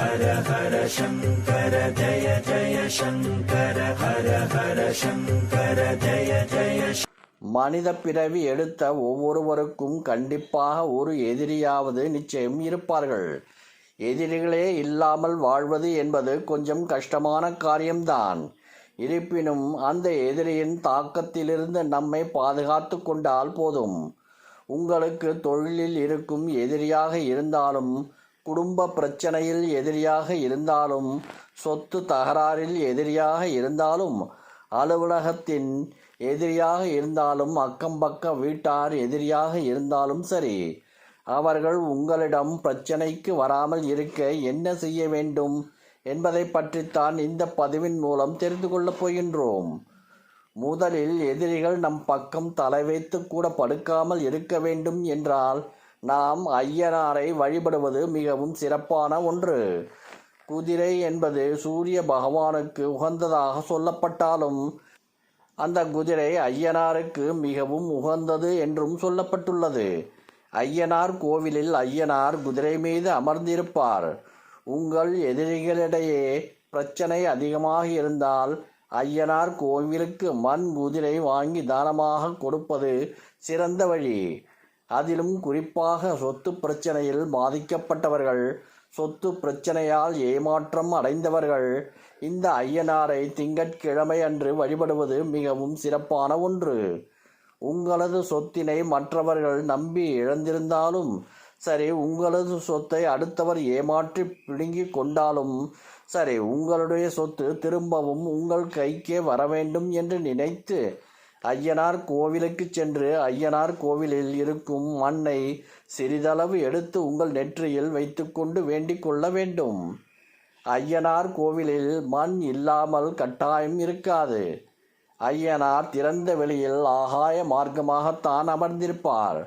ஹர ஹர சங்கர ஜய ஜய சங்கர ஹர ஹர சங்கர ஜய ஜய மனித பிறவி எடுத்த ஒவ்வொருவருக்கும் கண்டிப்பாக ஒரு எதிரியாவது நிச்சயம் இருப்பார்கள். எதிரிகளே இல்லாமல் வாழ்வது என்பது கொஞ்சம் கஷ்டமான காரியம்தான். இருப்பினும் அந்த எதிரியின் தாக்கத்திலிருந்து நம்மை பாதுகாத்து கொண்டால் போதும். உங்களுக்கு தொழிலில் இருக்கும் எதிரியாக இருந்தாலும் குடும்ப பிரச்சனையில் எதிரியாக இருந்தாலும் சொத்து தகராறில் எதிரியாக இருந்தாலும் அலுவலகத்தின் எதிரியாக இருந்தாலும் அக்கம்பக்க வீட்டார் எதிரியாக இருந்தாலும் சரி அவர்கள் உங்களிடம் பிரச்சனைக்கு வராமல் இருக்க என்ன செய்ய வேண்டும் என்பதை பற்றித்தான் இந்த பதிவின் மூலம் தெரிந்து கொள்ளப் போகின்றோம். முதலில் எதிரிகள் நம் பக்கம் தலை வைத்து கூட படுக்காமல் இருக்க வேண்டும் என்றால் நாம் ஐயனாரை வழிபடுவது மிகவும் சிறப்பான ஒன்று. குதிரை என்பது சூரிய பகவானுக்கு உகந்ததாக சொல்லப்பட்டாலும் அந்த குதிரை ஐயனாருக்கு மிகவும் உகந்தது என்றும் சொல்லப்பட்டுள்ளது. ஐயனார் கோவிலில் ஐயனார் குதிரை மீது அமர்ந்திருப்பார். உங்கள் எதிரிகளிடையே பிரச்சனை அதிகமாக இருந்தால் ஐயனார் கோவிலுக்கு மண் குதிரை வாங்கி தானமாக கொடுப்பது சிறந்த வழி. அதிலும் குறிப்பாக சொத்து பிரச்சனையில் பாதிக்கப்பட்டவர்கள் சொத்து பிரச்சனையால் ஏமாற்றம் அடைந்தவர்கள். இந்த ஐயனாரை திங்கட்கிழமை அன்று வழிபடுவது மிகவும் சிறப்பான ஒன்று. உங்களது சொத்தினை மற்றவர்கள் நம்பி இழந்திருந்தாலும் சரி உங்களது சொத்தை அடுத்தவர் ஏமாற்றி பிடுங்கி கொண்டாலும் சரி உங்களுடைய சொத்து திரும்பவும் உங்கள் கைக்கே வர வேண்டும் என்று நினைத்து ஐயனார் கோவிலுக்கு சென்று ஐயனார் கோவிலில் இருக்கும் மண்ணை சிறிதளவு எடுத்து உங்கள் நெற்றியில் வைத்துக்கொண்டு வேண்டிக் கொள்ள வேண்டும். ஐயனார் கோவிலில் மண் இல்லாமல் கட்டாயம் இருக்காது. ஐயனார் திறந்த வெளியில் ஆகாய மார்க்கமாகத்தான் அமர்ந்திருப்பார்.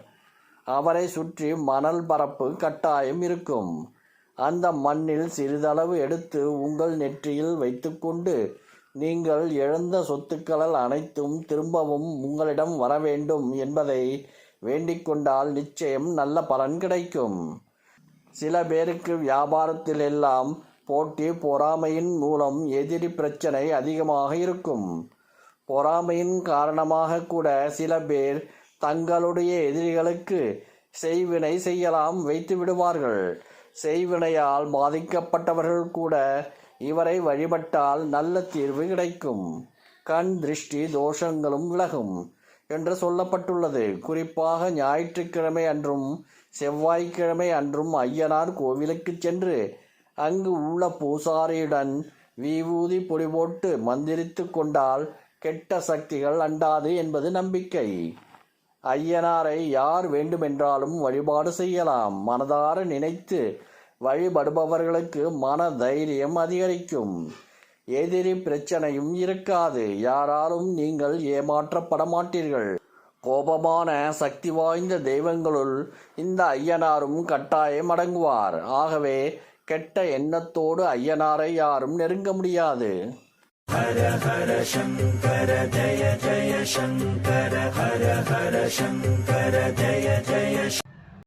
அவரை சுற்றி மணல் பரப்பு கட்டாயம் இருக்கும். அந்த மண்ணில் சிறிதளவு எடுத்து உங்கள் நெற்றியில் வைத்துக்கொண்டு நீங்கள் இழந்த சொத்துக்கள் அனைத்தும் திரும்பவும் உங்களிடம் வர வேண்டும் என்பதை வேண்டிக் கொண்டால் நிச்சயம் நல்ல பலன் கிடைக்கும். சில பேருக்கு வியாபாரத்தில் எல்லாம் போட்டி பொறாமையின் மூலம் எதிரி பிரச்சனை அதிகமாக இருக்கும். பொறாமையின் காரணமாக கூட சில பேர் தங்களுடைய எதிரிகளுக்கு செய்வினை செய்யலாம் வைத்து விடுவார்கள் செய்வினையால் பாதிக்கப்பட்டவர்கள் கூட இவரை வழிபட்டால் நல்ல தீர்வு கிடைக்கும். கண் திருஷ்டி தோஷங்களும் விலகும் என்று சொல்லப்பட்டுள்ளது. குறிப்பாக ஞாயிற்றுக்கிழமை அன்றும் செவ்வாய்க்கிழமை அன்றும் ஐயனார் கோவிலுக்கு சென்று அங்கு உள்ள பூசாரியுடன் வீவூதி பொடி போட்டு மந்திரித்து கொண்டால் கெட்ட சக்திகள் அண்டாது என்பது நம்பிக்கை. ஐயனாரை யார் வேண்டுமென்றாலும் வழிபாடு செய்யலாம். மனதார நினைத்து வழிபடுபவர்களுக்கு மன தைரியம் அதிகரிக்கும். எதிரி பிரச்சனையும் இருக்காது. யாராலும் நீங்கள் ஏமாற்றப்பட மாட்டீர்கள் கோபமான சக்தி வாய்ந்த தெய்வங்களுள் இந்த ஐயனாரும் கட்டாயம் அடங்குவார். ஆகவே கெட்ட எண்ணத்தோடு ஐயனாரை யாரும் நெருங்க முடியாது. ஹர ஹர சங்கர ஜய ஜய சங்கர ஹர ஹர சங்கர ஜய ஜய